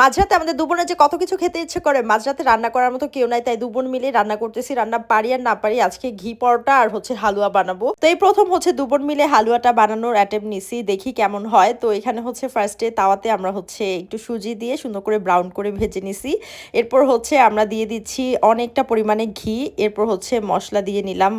মাঝরাতে আমাদের দুবোনের যে কত কিছু খেতে ইচ্ছে করে, মাঝরাতে রান্না করার মতো কেউ নাই, তাই দুবোন মিলে রান্না করতেছি। রান্না পারি আর না পারি, আজকে ঘি পরোটা আর হচ্ছে হালুয়া বানাবো। তো এই প্রথম হচ্ছে দুবোন মিলে হালুয়াটা বানানোর অ্যাটেম্প নিছি, দেখি কেমন হয়। তো এখানে হচ্ছে ফার্স্টে তাওয়াতে আমরা হচ্ছে একটু সুজি দিয়ে সুন্দর করে ব্রাউন করে ভেজে নিছি। এরপর হচ্ছে আমরা দিয়ে দিচ্ছি অনেকটা পরিমাণে ঘি। এরপর হচ্ছে মশলা দিয়ে নিলাম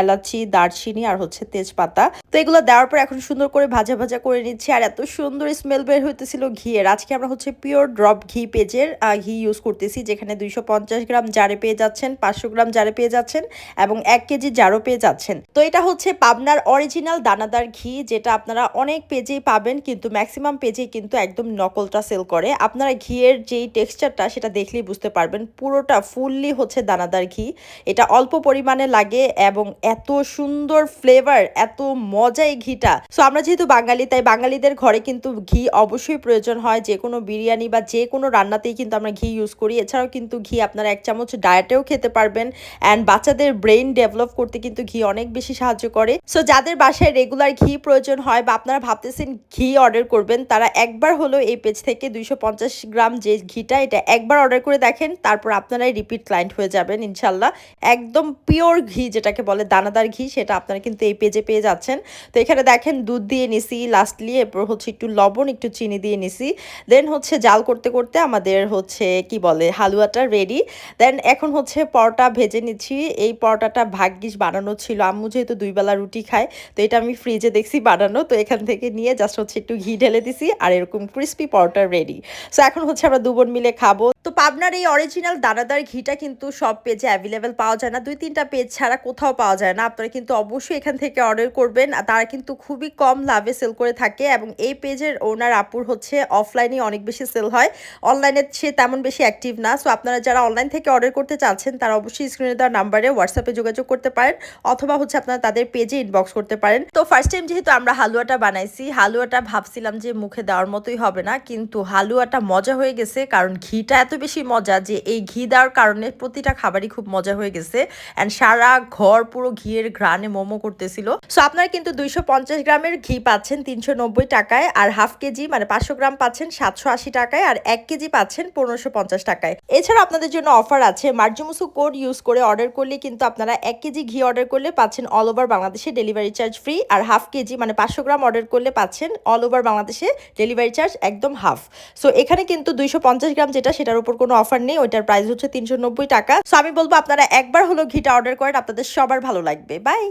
এলাচি, দারচিনি আর হচ্ছে তেজপাতা। তো এগুলো দেওয়ার পর এখন সুন্দর করে ভাজা ভাজা করে নিচ্ছি। আর এত সুন্দর স্মেল বের হইতেছিল ঘিয়ের। আজকে আমরা হচ্ছে পিওর ড্রপ ঘি পেজের ঘি ইউজ করতেছি, যেখানে দুইশো পঞ্চাশ গ্রাম জারে পেয়ে যাচ্ছেন, পাঁচশো গ্রাম জারে পেয়ে যাচ্ছেন এবং এক কেজি জারও পেয়ে যাচ্ছেন। তো এটা হচ্ছে পাবনার অরিজিনাল দানাদার ঘি, যেটা আপনারা অনেক পেজেই পাবেন, কিন্তু ম্যাক্সিমাম পেজেই কিন্তু একদম নকলটা সেল করে। আপনারা ঘিয়ের যেই টেক্সচারটা সেটা দেখলেই বুঝতে পারবেন, পুরোটা ফুললি হচ্ছে দানাদার ঘি। এটা অল্প পরিমাণে লাগে এবং এত সুন্দর ফ্লেভার এত মজা এই ঘিটা। সো আমরা যেহেতু বাঙালি, তাই বাঙালিদের ঘরে কিন্তু ঘি অবশ্যই প্রয়োজন হয় যে কোনো বিরিয়ানি বা যে কোনো রান্নাতেই কিন্তু আমরা ঘি ইউজ করি। এছাড়াও কিন্তু ঘি আপনারা এক চামচ ডায়েটেও খেতে পারবেন অ্যান্ড বাচ্চাদের ব্রেইন ডেভেলপ করতে কিন্তু ঘি অনেক বেশি সাহায্য করে। সো যাদের বাসায় রেগুলার ঘি প্রয়োজন হয় বা আপনারা ভাবতেছেন ঘি অর্ডার করবেন, তারা একবার হলো এই পেজ থেকে দুইশো পঞ্চাশ গ্রাম যে ঘিটা, এটা একবার অর্ডার করে দেখেন, তারপর আপনারাই রিপিট ক্লায়েন্ট হয়ে যাবেন ইনশাল্লাহ একদম পিওর ঘি যেটাকে বলে দানাদার ঘি, সেটা আপনারা কিন্তু এই পেজে পেয়ে যাচ্ছেন। তো এখানে দেখেন দুধ দিয়ে নিছি লাস্টলি এরপর হচ্ছে একটু লবণ, একটু চিনি দিয়ে নিছি। দেন হচ্ছে জাল করতে করতে আমাদের হচ্ছে, কি বলে, হালুয়াটা রেডি দেন এখন হচ্ছে পরোটা ভেজে নিচ্ছি। এই পরোটাটা ভাগ্যিস বানানো ছিল। আম্মু যেহেতু দুই বেলা রুটি খায়, তো এটা আমি ফ্রিজে দেখছি বানানো। তো এখান থেকে নিয়ে জাস্ট হচ্ছে একটু ঘি ঢেলে দিছি আর এরকম ক্রিস্পি পরোটা রেডি সো এখন হচ্ছে আমরা দুবোন মিলে খাব। তো পাবনার এই অরিজিনাল দানাদার ঘিটা কিন্তু সব পেজে অ্যাভেলেবেল পাওয়া যায় না। দুই তিনটা পেজ ছাড়া কোথাও পাওয়া যায় না। আপনারা কিন্তু অবশ্যই এখান থেকে অর্ডার করবেন। তারা কিন্তু খুবই কম লাভে সেল করে থাকে এবং এই পেজের ওনার আপুর হচ্ছে অফলাইনে অনেক বেশি সেল হয়। অনলাইনে সে তেমন বেশি অ্যাক্টিভ না। সো আপনারা যারা অনলাইন থেকে অর্ডার করতে চাচ্ছেন, তারা অবশ্যই স্ক্রিনে দেওয়া নাম্বারে হোয়াটসঅ্যাপে যোগাযোগ করতে পারেন, অথবা হচ্ছে আপনারা তাদের পেজে ইনবক্স করতে পারেন। তো ফার্স্ট টাইম যেহেতু আমরা হালুয়াটা বানাইছি, হালুয়াটা ভাবছিলাম যে মুখে দেওয়ার মতোই হবে না, কিন্তু হালুয়াটা মজা হয়ে গেছে, কারণ ঘিটা এত বেশি মজা যে এই ঘি দেওয়ার কারণে প্রতিটা খাবারই খুব মজা হয়ে গেছে। অ্যান্ড সারা ঘর পুরো ঘিয়ের ঘ্রাণে মোমো করতেছিল। সো আপনারা কিন্তু দুইশো পঞ্চাশ গ্রামের ঘি পাচ্ছেন তিনশো নব্বই টাকায়, আর হাফ কেজি মানে পাঁচশো গ্রাম পাচ্ছেন সাতশো আশি টাকায় আর এক কেজি পাচ্ছেন পনেরোশো পঞ্চাশ টাকায়। এছাড়া আপনাদের জন্য অফার আছে, মার্জুমুসু কোড ইউজ করে অর্ডার করলে কিন্তু আপনারা এক কেজি ঘি অর্ডার করলে পাচ্ছেন অল ওভার বাংলাদেশে ডেলিভারি চার্জ ফ্রি আর হাফ কেজি মানে পাঁচশো গ্রাম অর্ডার করলে পাচ্ছেন অল ওভার বাংলাদেশে ডেলিভারি চার্জ একদম হাফ সো এখানে কিন্তু দুইশো পঞ্চাশ গ্রাম যেটা, সেটার উপর কোনো অফার নেই, ওইটার প্রাইস হচ্ছে তিনশো নব্বই টাকা। সো আমি বলব আপনারা একবার হলো ঘিটা অর্ডার করেন, আপনাদের সবার ভালো লাগবে। বাই